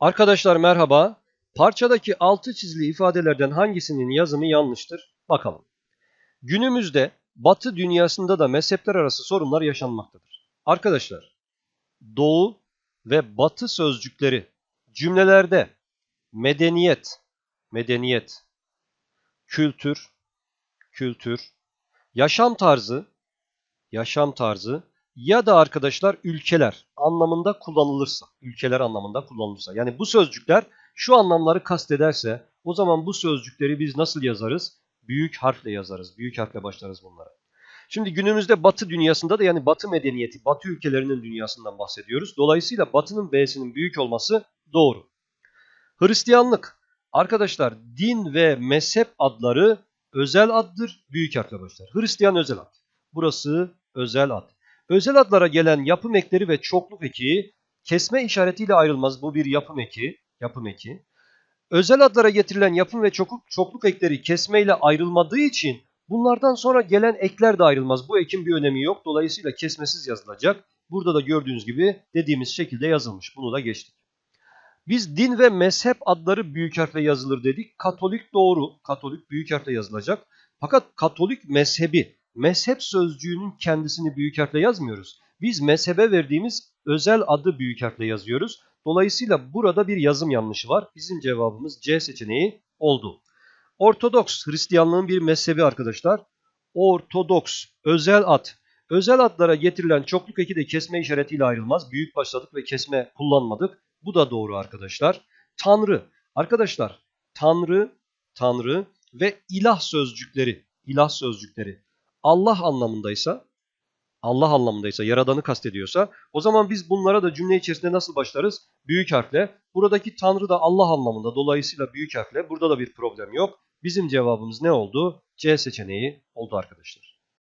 Arkadaşlar merhaba. Parçadaki altı çizili ifadelerden hangisinin yazımı yanlıştır? Bakalım. Günümüzde Batı dünyasında da mezhepler arası sorunlar yaşanmaktadır. Arkadaşlar, Doğu ve Batı sözcükleri cümlelerde medeniyet, medeniyet, kültür, kültür, yaşam tarzı, yaşam tarzı ya da arkadaşlar ülkeler anlamında kullanılırsa, ülkeler anlamında kullanılırsa. Yani bu sözcükler şu anlamları kastederse o zaman bu sözcükleri biz nasıl yazarız? Büyük harfle yazarız. Büyük harfle başlarız bunlara. Şimdi günümüzde Batı dünyasında da yani Batı medeniyeti, Batı ülkelerinin dünyasından bahsediyoruz. Dolayısıyla Batı'nın B'sinin büyük olması doğru. Hristiyanlık. Arkadaşlar din ve mezhep adları özel addır. Büyük harfle başlar. Hristiyan özel ad. Burası özel ad. Özel adlara gelen yapım ekleri ve çokluk eki kesme işaretiyle ayrılmaz. Bu bir yapım eki. Yapım eki. Özel adlara getirilen yapım ve çokluk, çokluk ekleri kesmeyle ayrılmadığı için bunlardan sonra gelen ekler de ayrılmaz. Bu ekin bir önemi yok. Dolayısıyla kesmesiz yazılacak. Burada da gördüğünüz gibi dediğimiz şekilde yazılmış. Bunu da geçtik. Biz din ve mezhep adları büyük harfle yazılır dedik. Katolik doğru. Katolik büyük harfle yazılacak. Fakat Katolik mezhebi, mezhep sözcüğünün kendisini büyük harfle yazmıyoruz. Biz mezhebe verdiğimiz özel adı büyük harfle yazıyoruz. Dolayısıyla burada bir yazım yanlışı var. Bizim cevabımız C seçeneği oldu. Ortodoks Hristiyanlığın bir mezhebi arkadaşlar. Ortodoks özel ad. Özel adlara getirilen çokluk eki de kesme işaretiyle ayrılmaz. Büyük başladık ve kesme kullanmadık. Bu da doğru arkadaşlar. Tanrı. Arkadaşlar Tanrı, Tanrı ve ilah sözcükleri, ilah sözcükleri Allah anlamındaysa, Allah anlamındaysa, yaradanı kastediyorsa o zaman biz bunlara da cümle içerisinde nasıl başlarız? Büyük harfle. Buradaki Tanrı da Allah anlamında. Dolayısıyla büyük harfle. Burada da bir problem yok. Bizim cevabımız ne oldu? C seçeneği oldu arkadaşlar.